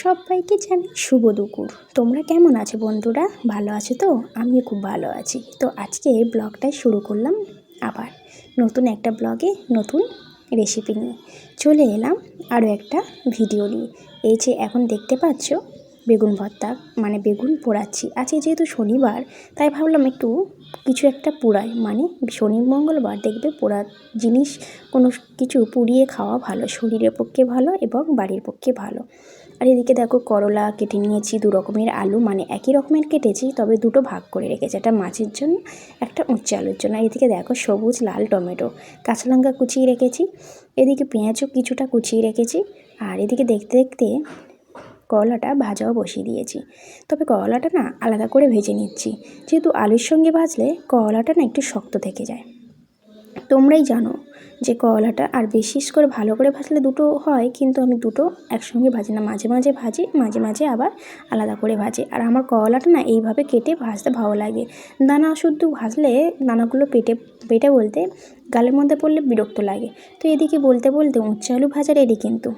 সবাইকে জানি শুভ দুপুর। তোমরা কেমন আছো বন্ধুরা? ভালো আছো তো? আমিও খুব ভালো আছি। তো আজকে ব্লগটাই শুরু করলাম আবার নতুন একটা ব্লগে নতুন রেসিপি নিয়ে। চলে এলাম আরও একটা ভিডিও নিয়ে। এই যে এখন দেখতে পাচ্ছ, বেগুন ভর্তা মানে বেগুন পোড়াচ্ছি। আজকে যেহেতু শনিবার, তাই ভাবলাম একটু কিছু একটা পোড়াই। মানে শনি মঙ্গলবার দেখবে পোড়া জিনিস কোনো কিছু পুড়িয়ে খাওয়া ভালো, শরীরের পক্ষে ভালো এবং বাড়ির পক্ষে ভালো। আর এদিকে দেখো করলা কেটে নিয়েছি, দু রকমের আলু মানে একই রকমের কেটেছি, তবে দুটো ভাগ করে রেখেছি, একটা মাছের জন্য, একটা উচ্চে আলুর জন্য। আর এদিকে দেখো সবুজ লাল টমেটো, কাঁচা লঙ্কা কুচিয়ে রেখেছি, এদিকে পেঁয়াজও কিছুটা কুচিয়ে রেখেছি, আর এদিকে দেখতে দেখতে করলাটা ভাজাও বসিয়ে দিয়েছি। তবে করলাটা না আলাদা করে ভেজে নিচ্ছি, যেহেতু আলুর সঙ্গে ভাজলে করলাটা না একটু শক্ত থেকে যায়। তোমরাই জানো যে করলাটা আর বিশেষ করে ভালো করে ভাজলে দুটো হয়, কিন্তু আমি দুটো একসঙ্গে ভাজি না। মাঝে মাঝে ভাজি, মাঝে মাঝে আবার আলাদা করে ভাজি। আর আমার করলাটা না এইভাবে কেটে ভাজতে ভালো লাগে। দানা শুদ্ধ ভাজলে দানাগুলো পেটে পেটে বলতে গালের মধ্যে পড়লে বিরক্ত লাগে। তো এদিকে বলতে বলতে উচ্চ আলু ভাজা রেডি কিন্তু।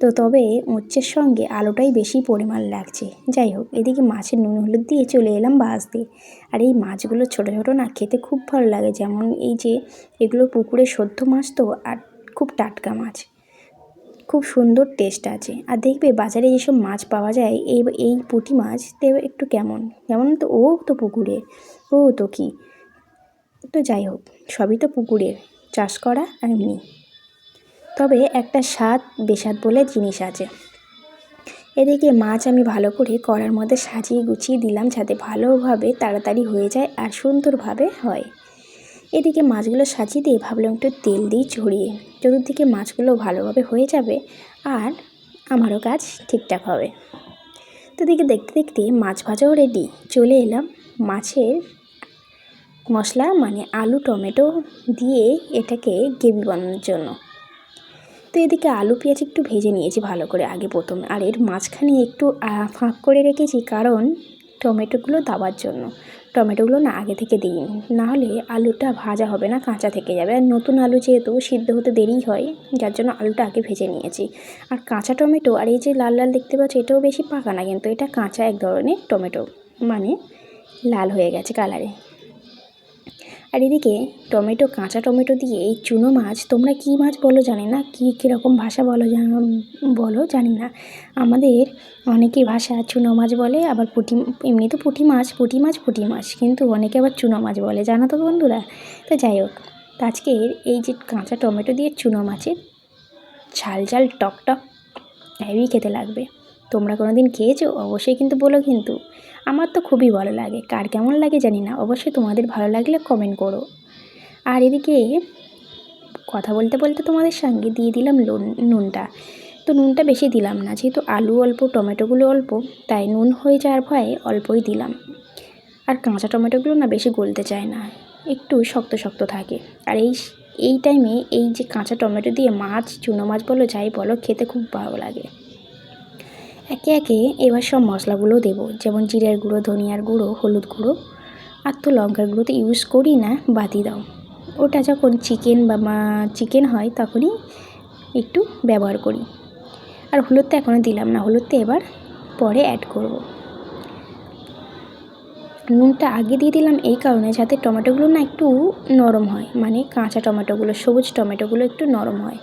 তো তবে উচ্ছের সঙ্গে আলোটাই বেশি পরিমাণ লাগছে। যাই হোক, এদিকে মাছের নুন হলুদ দিয়ে চলে এলাম বাঁচতে আর এই মাছগুলো ছোটো ছোটো না খেতে খুব ভালো লাগে, যেমন এই যে এগুলো পুকুরে সদ্য মাছ তো, আর খুব টাটকা মাছ। খুব সুন্দর টেস্ট আছে। আর দেখবে বাজারে যেসব মাছ পাওয়া যায়, এই এই পুঁটি মাছ দেবে একটু কেমন? কেমন তো ও তো পুকুরে, ও তো কি? তো যাই হোক, সবই তো পুকুরের। চাষ করা আর এমনি। তবে একটা স্বাদ বেস্বাদ বলে জিনিস আছে। এদিকে মাছ আমি ভালো করে কড়ার মধ্যে সাজিয়ে গুছিয়ে দিলাম যাতে ভালোভাবে তাড়াতাড়ি হয়ে যায় আর সুন্দরভাবে হয়। এদিকে মাছগুলো সাজিয়ে দিয়ে ভাবলাম একটু তেল দিই ছড়িয়ে, চতুর্দিকে মাছগুলো ভালোভাবে হয়ে যাবে আর আমারও কাজ ঠিকঠাক হবে। তো দিকে দেখতে দেখতে মাছ ভাজাও রেডি চলে এলাম মাছের মশলা মানে আলু, টমেটো দিয়ে এটাকে গ্রেভি বানানোর জন্য। তো এদিকে আলু, পেঁয়াজ একটু ভেজে নিয়েছি ভালো করে আগে প্রথমে। আর এর মাঝখানে একটু ফাঁক করে রেখেছি কারণ টমেটোগুলো দাবার জন্য। টমেটোগুলো না আগে থেকে দিইনি। নাহলে আলুটা ভাজা হবে না, কাঁচা থেকে যাবে। আর নতুন আলু যেহেতু সিদ্ধ হতে দেরি হয়, যার জন্য আলুটা আগে ভেজে নিয়েছি। আর কাঁচা টমেটো, আর এই যে লাল লাল দেখতে পাচ্ছি, এটাও বেশি পাকা না, কিন্তু এটা কাঁচা এক ধরনের টমেটো। মানে লাল হয়ে গেছে কালারে আর এদিকে টমেটো, কাঁচা টমেটো দিয়ে এই চুনো মাছ, তোমরা কী মাছ বলো জানি না, কী, কীরকম ভাষা বলো জান, বলো জানি না। আমাদের অনেকে ভাষা চুনো মাছ বলে, আবার পুঁটি, এমনি তো পুঁটি মাছ পুঁটি মাছ পুঁটি মাছ, কিন্তু অনেকে আবার চুনো মাছ বলে, জানো তো বন্ধুরা? তো যাই হোক আজকের এই যে কাঁচা টমেটো দিয়ে চুনো মাছের ঝাল ঝাল, টক টক, হেভি খেতে লাগবে। তোমরা কোনো দিন খেয়েছো? অবশ্যই কিন্তু বলো কিন্তু। আমার তো খুবই ভালো লাগে। কার কেমন লাগে জানি না। অবশ্যই তোমাদের ভালো লাগলে কমেন্ট করো। আর এদিকে কথা বলতে বলতে তোমাদের সঙ্গে দিয়ে দিলাম নুনটা। তো নুনটা বেশি দিলাম না। যেহেতু আলু অল্প, টমেটোগুলো অল্প, তাই নুন হয়ে যাওয়ার ভয়ে অল্পই দিলাম। আর কাঁচা টমেটোগুলো না বেশি গলতে চায় না। একটু শক্ত শক্ত থাকে। আর এই এই টাইমে এই যে কাঁচা টমেটো দিয়ে মাছ, চুনো মাছ বলো, যাই বলো, খেতে খুব ভালো লাগে। একে একে এবার সব মশলাগুলো দেবো, যেমন জিরের গুঁড়ো, ধনিয়ার গুঁড়ো, হলুদ গুঁড়ো। আর তো লঙ্কার গুঁড়ো তো ইউজ করি না বাতি দাও। ওটা যখন চিকেন বা মা চিকেন হয় তখনই একটু ব্যবহার করি। আর হলুদ তো এখনও দিলাম না, হলুদটা এবার পরে অ্যাড করব। নুনটা আগে দিয়ে দিলাম এই কারণে যাতে টমেটোগুলো না একটু নরম হয় মানে কাঁচা টমেটোগুলো, সবুজ টমেটোগুলো একটু নরম হয়।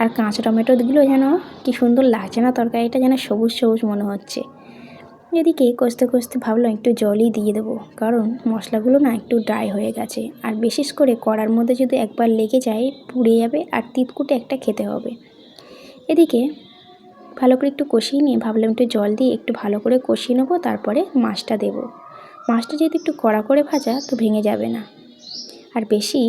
আর কাঁচা টমেটোগুলো যেন কি সুন্দর লাগছে না? তরকারিটা যেন সবুজ সবুজ মনে হচ্ছে। এদিকে কষতে কষতে ভাবলাম একটু জলই দিয়ে দেবো, কারণ মশলাগুলো না একটু ড্রাই হয়ে গেছে। আর বিশেষ করে কড়ার মধ্যে যদি একবার লেগে যায়, পুড়ে যাবে আর তিতকুটে একটা খেতে হবে। এদিকে ভালো করে একটু কষিয়ে নিয়ে ভাবলাম একটু জল দিয়ে একটু ভালো করে কষিয়ে নেব, তারপরে মাছটা দেবো। মাছটা যেহেতু একটু কড়া করে ভাজা, তো ভেঙে যাবে না। আর বেশি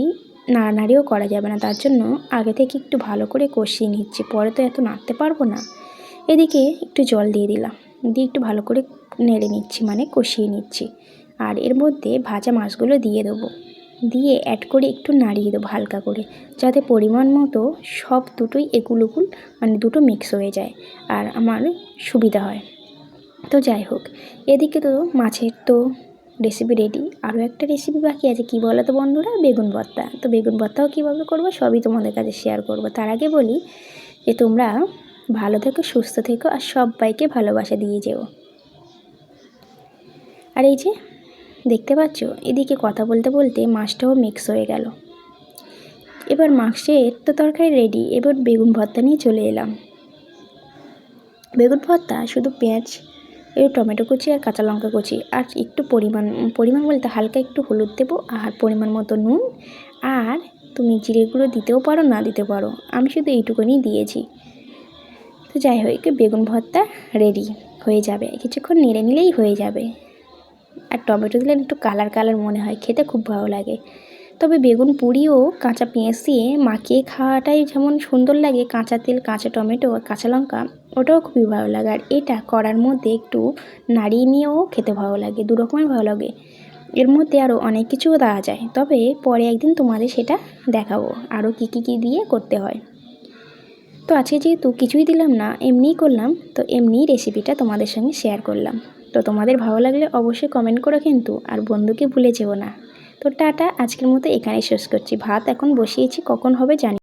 নাড়ানাড়িও করা যাবে না, তার জন্য আগে থেকে একটু ভালো করে কষিয়ে নিচ্ছি, পরে তো এত নাড়তে পারব না। এদিকে একটু জল দিয়ে দিলাম, দিয়ে একটু ভালো করে নেড়ে নিচ্ছি মানে কষিয়ে নিচ্ছি। আর এর মধ্যে ভাজা মাছগুলো দিয়ে দেবো। দিয়ে অ্যাড করে একটু নাড়িয়ে দেবো হালকা করে, যাতে পরিমাণ মতো সব দুটোই একুল উকুল মানে দুটো মিক্স হয়ে যায় আর আমার সুবিধা হয়। তো যাই হোক, এদিকে তো মাছের তো রেসিপি রেডি আরও একটা রেসিপি বাকি আছে, কী বলো তো বন্ধুরা? বেগুন ভর্তা। তো বেগুন ভর্তাও কীভাবে করব সবই তোমাদের কাছে শেয়ার করব। তার আগে বলি যে তোমরা ভালো থেকো, সুস্থ থেকো আর সবাইকে ভালোবাসা দিয়ে যেও। আর এই যে দেখতে পাচ্ছ, এদিকে কথা বলতে বলতে মাছটাও মিক্স হয়ে গেল। এবার মাছের তো তরকারি রেডি এবার বেগুন ভর্তা নিয়ে চলে এলাম। বেগুন ভর্তা শুধু পেঁয়াজ একটু টমেটো কুচি আর কাঁচা লঙ্কা কুচি। আর একটু পরিমাণ পরিমাণ বলতে হালকা একটু হলুদ দেবো আর পরিমাণ মতো নুন। আর তুমি জিরে গুঁড়ো দিতেও পারো, না দিতে পারো। আমি শুধু এইটুকুনি দিয়েছি। তো যাই হোক বেগুন ভর্তা রেডি হয়ে যাবে। কিছুক্ষণ নেড়ে নিলেই হয়ে যাবে। আর টমেটো দিলে একটু কালার কালার মনে হয়, খেতে খুব ভালো লাগে। তবে বেগুন পুড়িও কাঁচা পেঁয়াজ দিয়ে মাখিয়ে খাওয়াটাই যেমন সুন্দর লাগে, কাঁচা তেল, কাঁচা টমেটো আর কাঁচা লঙ্কা ওটাও খুবই ভালো লাগে। আর এটা করার মধ্যে একটু নাড়িয়ে নিয়েও খেতে ভালো লাগে, দু রকমের ভালো লাগে। এর মধ্যে আরও অনেক কিছুও দেওয়া যায়, তবে পরে একদিন তোমাদের সেটা দেখাবো আরও কী কী কী দিয়ে করতে হয়। তো আজকে যেহেতু কিছুই দিলাম না, এমনিই করলাম, তো এমনিই রেসিপিটা তোমাদের সঙ্গে শেয়ার করলাম। তো তোমাদের ভালো লাগলে অবশ্যই কমেন্ট করো কিন্তু, আর বন্ধুকে ভুলে যেও না। তো টাটা, আজকের মতো এখানেই শেষ করছি। ভাত এখন বসিয়েছি, কখন হবে জানি